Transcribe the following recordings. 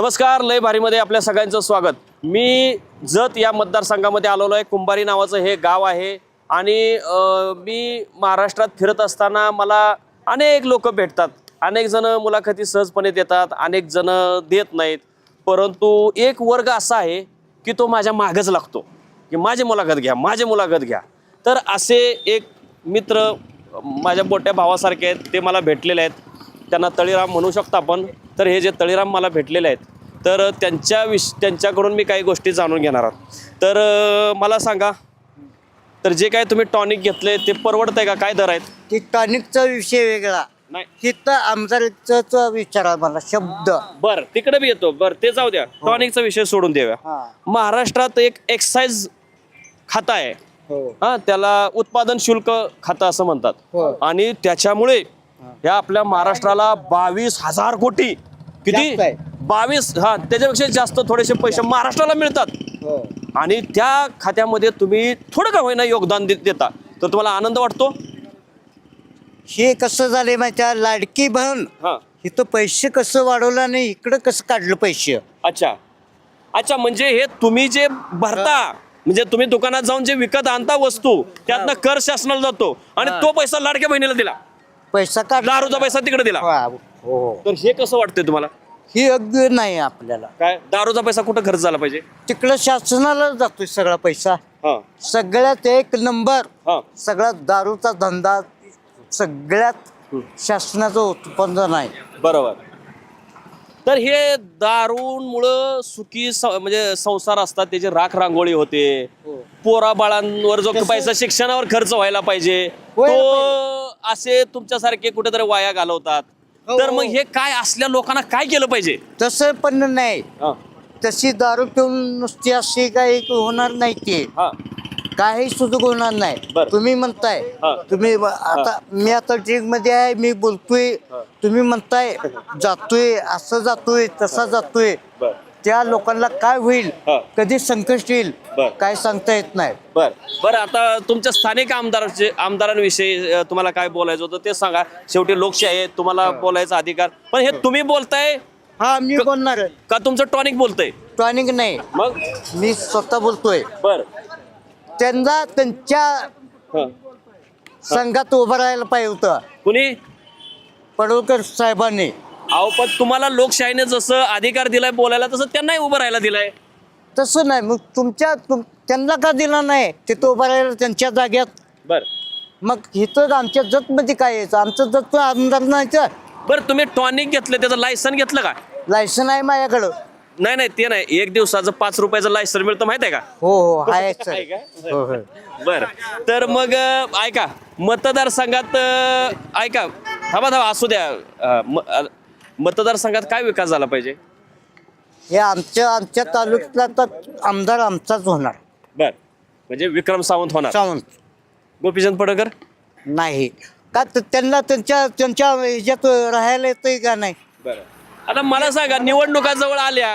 नमस्कार लय भारीमध्ये आपल्या सगळ्यांचं स्वागत. मी जत या मतदारसंघामध्ये आलेलो आहे. कुंभारी नावाचं हे गाव आहे. आणि मी महाराष्ट्रात फिरत असताना मला अनेक लोक भेटतात. अनेक जण मुलाखती सहजपणे देतात अनेक जण देत नाहीत. परंतु एक वर्ग असा आहे की तो माझ्या मागच लागतो. की माझी मुलाखत घ्या माझी मुलाखत घ्या. तर असे एक मित्र माझ्या मोठ्या भावासारखे आहेत ते मला भेटलेले आहेत. त्यांना तळीराम म्हणू शकतो आपण. तर हे जे तळीराम मला भेटलेले आहेत तर त्यांच्या विश त्यांच्याकडून मी काही गोष्टी जाणून घेणार आहोत. तर मला सांगा तर जे काय तुम्ही टॉनिक घेतले ते परवडतंय का? काय दर आहेत? ती टॉनिकचा विषय वेगळा. नाही. तिथं आमदारचा विचार मला शब्द. बर तिकडे बी येतो. बर ते जाऊ द्या. टॉनिकचा विषय सोडून देऊया. हा. महाराष्ट्रात एक एक्साइज खाता आहे. हो. हा त्याला उत्पादन शुल्क खातं असं म्हणतात. हो. आणि त्याच्यामुळे या आपल्या महाराष्ट्राला बावीस हजार कोटी. किती? आहे. बावीस हा त्याच्यापेक्षा जास्त थोडेसे पैसे महाराष्ट्राला मिळतात. हो. आणि त्या खात्यामध्ये तुम्ही थोडं का होईना योगदान देता. तर तुम्हाला आनंद वाटतो? हे कसं झालंय माहिती? लाडकी बहन हा. इथं पैसे कसं वाढवलं नाही इकडं कसं काढलं पैसे? अच्छा. अच्छा म्हणजे हे तुम्ही जे भरता म्हणजे तुम्ही दुकानात जाऊन जे विकत आणता वस्तू त्यातनं कर शासनाला जातो. आणि तो पैसा लाडक्या बहिणीला दिला. पैसा काढला दारूचा पैसा तिकडे दिला. हो तर हे कसं वाटतंय तुम्हाला? ही अगदी नाही आपल्याला. काय? दारूचा पैसा कुठं खर्च झाला पाहिजे? तिकडं शासनाला जातोय सगळा पैसा. हा. सगळ्यात एक नंबर हा. सगळ्यात दारूचा धंदा सगळ्यात शासनाचं उत्पन्न आहे बरोबर. तर हे दारूमुळं सुखी स- म्हणजे संसार असतात त्याची राख रांगोळी होते. पोरा बाळांवर जो पैसा शिक्षणावर खर्च व्हायला पाहिजे व्हायला तो असे तुमच्यासारखे कुठेतरी वाया घालवतात. हो, तर मग हो. हे काय असल्या लोकांना काय केलं पाहिजे? तसं पण नाही. हा, तशी दारू पिऊन नुसती अशी काही होणार नाही ते. हा, काही सुद्धा होणार नाही. बरं. तुम्ही म्हणताय. हा. तुम्ही ब- आता मी आता ड्रिंकमध्ये आहे मी बोलतोय. तुम्ही म्हणताय जातोय असं जातोय तसा जातोय. बर. त्या लोकांना काय होईल हा. कधी संकट येईल बरं. काय सांगता येत नाही. बर. बर आता तुमच्या स्थानिक आमदाराचे आमदारांविषयी अ, तुम्हाला काय बोलायचं होतं ते सांगा. शेवटी लोकशाही आहे तुम्हाला बोलायचा अधिकार. पण हे तुम्ही बोलताय? हा मी बोलणार का तुमचं टॉनिक बोलतंय? टॉनिक नाही. मग? मी स्वतः बोलतोय. बर. त्यांना त्यांच्या हा. संघात उभं राहायला पाहिजे होतं. कुणी? पडोळकर साहेबांनी. अहो पण तुम्हाला लोकशाहीने जसं अधिकार दिलाय बोलायला तसं त्यांनाही उभं राहायला दिलाय. तसं नाही मग तुमच्या तुम त्यांना का दिला नाही? तिथं उभं राहायला त्यांच्या जाग्यात बर. मग इथं आमच्या जतमध्ये काय यायचं आमचं जत आमदार नाही बर तुम्ही टॉनिक घेतलं त्याचं लायसन घेतलं का? लायसन आहे माझ्याकडं. नाही नाही ते नाही. एक दिवसाचं पाच रुपयाचं लायसन मिळतं माहीत आहे का? हो हो आहे सर? हो हो. बर. तर मग अं, ऐका. मतदारसंघात अं, ऐका. थांबा थांबा. असू द्या. अं, म- अं, मतदारसंघात काय विकास झाला पाहिजे? हे आमच्या आमच्या तालुक्यातला तर आमदार आमचाच होणार. बर. म्हणजे विक्रम सावंत होणार. सावंत. गोपीचंद पडकर नाही. का तर त्यांना त्यांच्या त्यांच्या ह्याच्यात राहायला येतंय का नाही? बरं. आता मला सांगा निवडणुका जवळ आल्या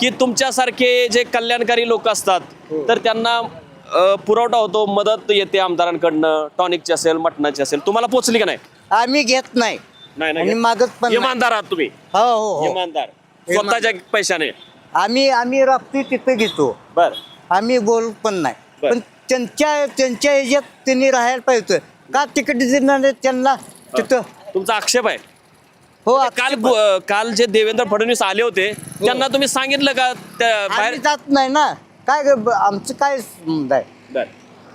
की तुमच्यासारखे जे कल्याणकारी लोक असतात तर त्यांना अं, पुरवठा होतो मदत येते आमदारांकडनं टॉनिकची असेल मटणाची असेल तुम्हाला पोचली का नाही? आम्ही घेत नाही. नाही आणि मागत पण नाही. इमानदार आहात तुम्ही. हो हो हो. इमानदार. स्वतःच्या पैशाने. आम्ही आम्ही राबतोय तिथं घेतो. बर. आम्ही बोल पण नाही. बर. पण त्यांच्या त्यांच्या ह्याच्यात त्यांनी राहायला पाहिजे. का तिकीट देणार नाही त्यांना तिथं? तुमचा आक्षेप आहे. हो काल गु- अं, काल जे देवेंद्र फडणवीस आले होते त्यांना तुम्ही सांगितलं का? त्या बाहेर आम्ही जात नाही ना. काय ग- ब- आमचं काय आहे? बर.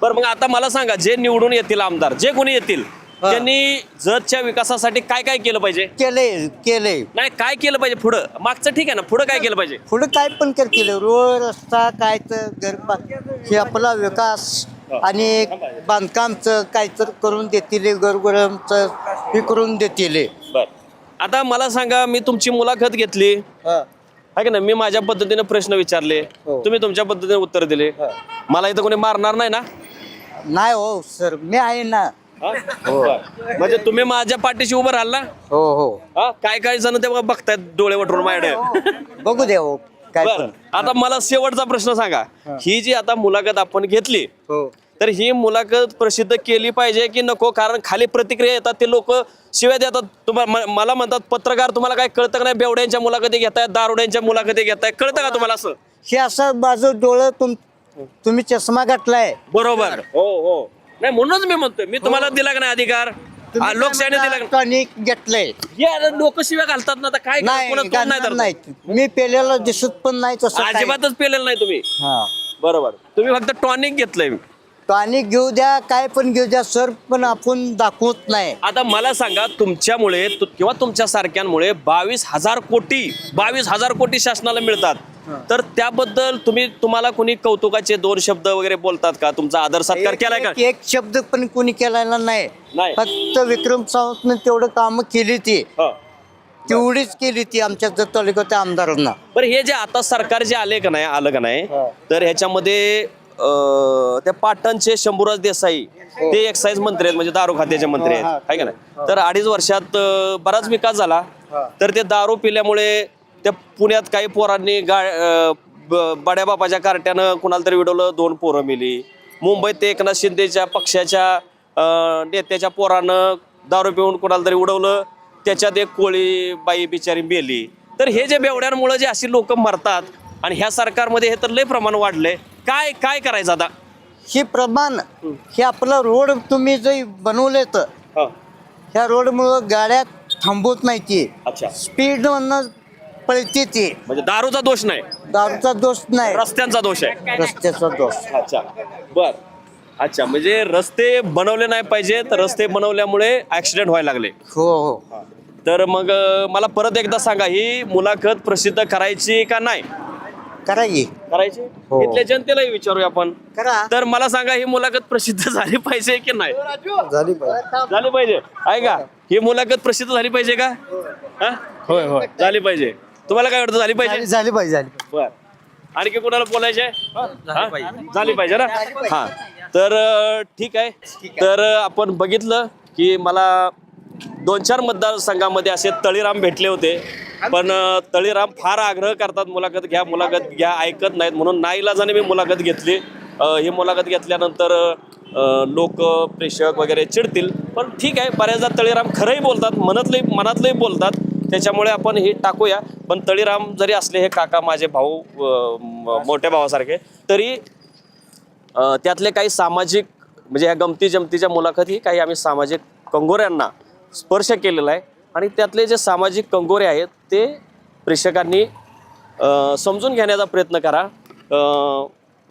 बर मग आता मला सांगा जे निवडून येतील आमदार जे कोणी येतील हा. त्यांनी जतच्या विकासासाठी काय काय केलं पाहिजे? केलंय केलंय नाही काय केलं पाहिजे पुढं? मागचं ठीक आहे ना पुढं काय केलं पाहिजे? पुढे काय पण कर केलं. रोड रस्ता काय तर घर हे आपला विकास आणि बांधकामचं काय तर करून देतील गरगुरमचं हे करून देतील. बर. आता मला सांगा मी तुमची मुलाखत घेतली. आहे का ना मी माझ्या पद्धतीने प्रश्न विचारले. हो. तुम्ही तुमच्या पद्धतीने उत्तर दिले. मला इथं कोणी मारणार नाही ना? नाही हो सर. मी आहे ना. हा? बरं. म्हणजे तुम्ही माझ्या पाठीशी उभं राहाल ना? हो हो. हा? काय काय जण ते बघतायत डोळे वटरून माझ्याकडे. बघू द्या हो काय बर. पण. आता मला शेवटचा प्रश्न सांगा. ही. जी आता मुलाखत आपण घेतली हो. तर ही मुलाखत प्रसिद्ध केली पाहिजे की नको? कारण खाली प्रतिक्रिया येतात ते लोक शिवाय देतात. तुम्हाला म- मला म्हणतात पत्रकार तुम्हाला काय कळतं का नाही? बेवड्यांच्या मुलाखती घेताय दारुड्यांच्या मुलाखती घेताय कळतं का तुम्हाला असं? हे असं माझं डोळं तुम तुम्ही चष्मा घातलाय. बरोबर. हो हो. नाही म्हणूनच मी म्हणतोय. मी तुम्हाला दिला का नाही अधिकार? हा, लोकशाहीने दिला का टॉनिक घेतलंय. लोक शिव्या घालतात ना आता काय नाही कोणाचं तोंड नाही घालणार धरत. नाही मी पेलेला दिसत पण नाही तसं. अजिबातच पेलेलं नाही तुम्ही. हा. बरोबर. तुम्ही फक्त टॉनिक घेतलंय. टॉनिक घेऊ द्या काय पण घेऊ द्या सर पण आपण दाखवत नाही. आता मला सांगा तुमच्यामुळे तु- किंवा तुमच्या सारख्यांमुळे बावीस हजार कोटी बावीस हजार कोटी शासनाला मिळतात. तर त्याबद्दल तुम्ही तुम्हाला कोणी कौतुकाचे दोन शब्द वगैरे बोलतात का? तुमचा आदर सत्कार केलाय का? एक- एक शब्द पण कोणी केलेला नाही. नाही. फक्त विक्रम सावंतने तेवढं काम केली ती. हो. तेवढीच केली ती आमच्या जत तालुक्याच्या आमदारांना. बरं हे जे आता सरकार जे आले का नाही आलं का नाही तर ह्याच्यामध्ये अं, त्या पाटणचे शंभूराज देसाई ते एक्साईज मंत्री आहेत म्हणजे दारू खात्याचे मंत्री आहेत आहे का नाही? तर अडीच वर्षात अं, बराच विकास झाला. तर ते दारू पिल्यामुळे त्या पुण्यात काही पोरांनी गा अं, ब- बड्या बापाच्या कार्ट्यानं कुणाला तरी विडवलं दोन पोरं मिली. मुंबईत ते एकनाथ शिंदेच्या पक्षाच्या नेत्याच्या पोरानं दारू पिऊन कुणाला तरी उडवलं त्याच्यात एक कोळी बाई बिचारी मेली. तर हे जे बेवड्यांमुळे जे अशी लोक मरतात आणि ह्या सरकारमध्ये हे तर लय प्रमाण वाढलंय काय काय करायचं आता? हे प्रमाण हे आपलं रोड तुम्ही जे बनवले तर ह्या रोडमुळं गाड्या थांबवत नाही ती अच्छा. स्पीड मधनं पळते ती म्हणजे दारूचा दोष नाही? दारूचा दोष नाही. रस्त्यांचा दोष आहे? रस्त्याचा दोष. अच्छा. बर. अच्छा म्हणजे रस्ते बनवले नाही पाहिजे तर रस्ते बनवल्यामुळे ऍक्सिडेंट व्हायला लागले. हो हो. तर मग अं, मला परत एकदा सांगा ही मुलाखत प्रसिद्ध करायची का नाही? करा की करायची? हो. इथल्या जनतेलाही विचारूया आपण. करा. तर मला सांगा ही मुलाखत प्रसिद्ध झाली पाहिजे की नाही? झाली पाहिजे. झाली पाहिजे. आहे का ही मुलाखत प्रसिद्ध झाली पाहिजे का? हा? होय होय. झाली पाहिजे. तुम्हाला काय वाटतं झाली पाहिजे? झाली पाहिजे झाली बर. आणखी कोणाला बोलायचे झाली पाहिजे. ना? हा. तर अं, ठीक आहे. तर अं, आपण बघितलं की मला दोन चार मतदारसंघामध्ये असे तळीराम भेटले होते. पण अं, तळीराम फार आग्रह करतात मुलाखत घ्या मुलाखत घ्या ऐकत नाहीत. म्हणून नाईलाजाने मी मुलाखत घेतली. अं, ही मुलाखत घेतल्यानंतर लोक प्रेक्षक वगैरे चिडतील. पण ठीक आहे बऱ्याचदा तळीराम खरंही बोलतात मनातलंही मनातलंही बोलतात. त्याच्यामुळे आपण हे टाकूया. पण तळीराम जरी असले हे काका माझे भाऊ मोठ्या भावासारखे तरी त्यातले काही सामाजिक म्हणजे ह्या गमती जमतीच्या मुलाखती काही आम्ही सामाजिक कंगोऱ्यांना स्पर्श केलेला आहे. आणि त्यातले जे सामाजिक कंगोरे आहेत ते प्रेक्षकांनी समजून घेण्याचा प्रयत्न करा.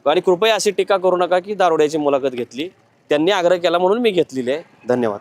आणि कृपया अशी टीका करू नका की दारोड्याची मुलाखत घेतली. त्यांनी आग्रह केला म्हणून मी घेतलेली आहे. धन्यवाद.